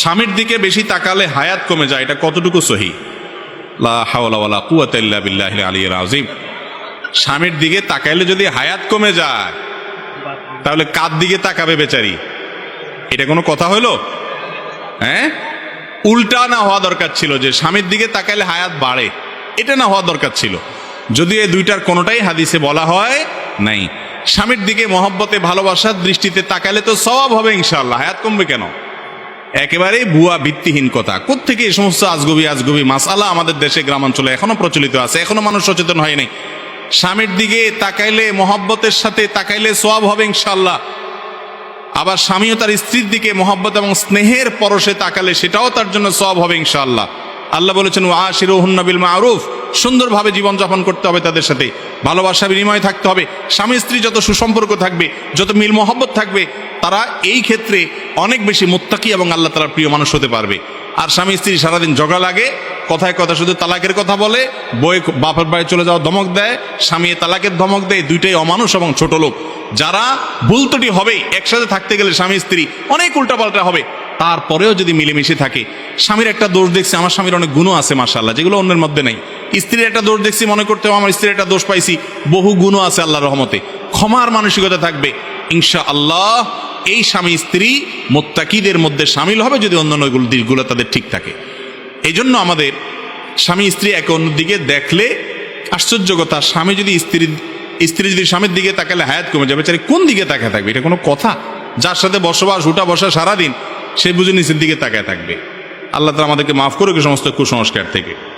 স্বামীর দিকে বেশি তাকালে হায়াত কমে যায়, এটা কতটুকু সহি? স্বামীর দিকে তাকাইলে যদি হায়াত কমে যায়, তাহলে কার দিকে তাকাবে বেচারি? এটা কোনো কথা হলো হ্যাঁ? উল্টা না হওয়া দরকার ছিল যে স্বামীর দিকে তাকাইলে হায়াত বাড়ে, এটা না হওয়া দরকার ছিল। যদি এই দুইটার কোনোটাই হাদিসে বলা হয়, নাই। স্বামীর দিকে মহব্বতে, ভালোবাসার দৃষ্টিতে তাকালে তো সওয়াব হবে ইনশাল্লাহ হায়াত কমবে কেন? একেবারে ভুয়া, ভিত্তিহীন কথা। কোত্থেকে এই সমস্ত আজগবি আজগবি মাসালা আমাদের দেশে, গ্রামাঞ্চলে এখনও প্রচলিত আছে, এখনও মানুষ সচেতন হয়নি স্বামীর দিকে তাকাইলে মহব্বতের সাথে তাকাইলে সোয়াব হবে ইনশাল্লাহ আবার স্বামীও তার স্ত্রীর দিকে মহব্বত এবং স্নেহের পরশে তাকালে সেটাও তার জন্য সব হবে ইনশাল্লাহ আল্লাহ বলেছেন, ওয়া শিরোহন্নবিল মারুফ। সুন্দরভাবে জীবনযাপন করতে হবে তাদের সাথে। ভালোবাসা, বিনিময় থাকতে হবে। স্বামী, স্ত্রী যত সুসম্পর্ক থাকবে, যত মিল মহব্বত থাকবে, তারা এই ক্ষেত্রে অনেক বেশি মোত্তাকি এবং আল্লাহ তালার প্রিয় মানুষ হতে পারবে। আর স্বামী, স্ত্রী সারাদিন ঝগড়া লাগে, কথায় কথা শুধু তালাকের কথা বলে বই বাপের বাড়ি চলে যাওয়া ধমক দেয়, স্বামী তালাকের ধমক দেয়, দুইটাই অমানুষ এবং ছোট লোক। যারা ভুল ত্রুটি হবে, একসাথে থাকতে গেলে স্বামী, স্ত্রী অনেক উল্টাপাল্টা হবে। তারপরেও যদি মিলেমিশে থাকে, স্বামীর একটা দোষ দেখছি, আমার স্বামীর অনেক গুণও আছে মার্শাল্লাহ যেগুলো অন্যের মধ্যে নাই। স্ত্রীর একটা দোষ দেখছি, মনে করতে আমার স্ত্রীর একটা দোষ পাইছি। বহু গুণও আছে আল্লাহর রহমতে। ক্ষমার মানসিকতা থাকবে। ইনশা আল্লাহ এই স্বামী স্ত্রী মোত্তাকিদের মধ্যে সামিল হবে যদি অন্যান্য দিকগুলো তাদের ঠিক থাকে। এই জন্য আমাদের স্বামী স্ত্রী একে অন্যদিকে দেখলে আশ্চর্য কথা, স্বামী যদি স্ত্রী স্ত্রী যদি স্বামীর দিকে তাকালে হায়াত কমে যাবে চাই কোন দিকে তাকায় থাকবে? এটা কোনো কথা? যার সাথে বসবাস, উঠা বসা সারাদিন, সে বুঝে নিচের দিকে তাকায় থাকবে। আল্লাহ তালা আমাদেরকে মাফ করুক সমস্ত কুসংস্কার থেকে।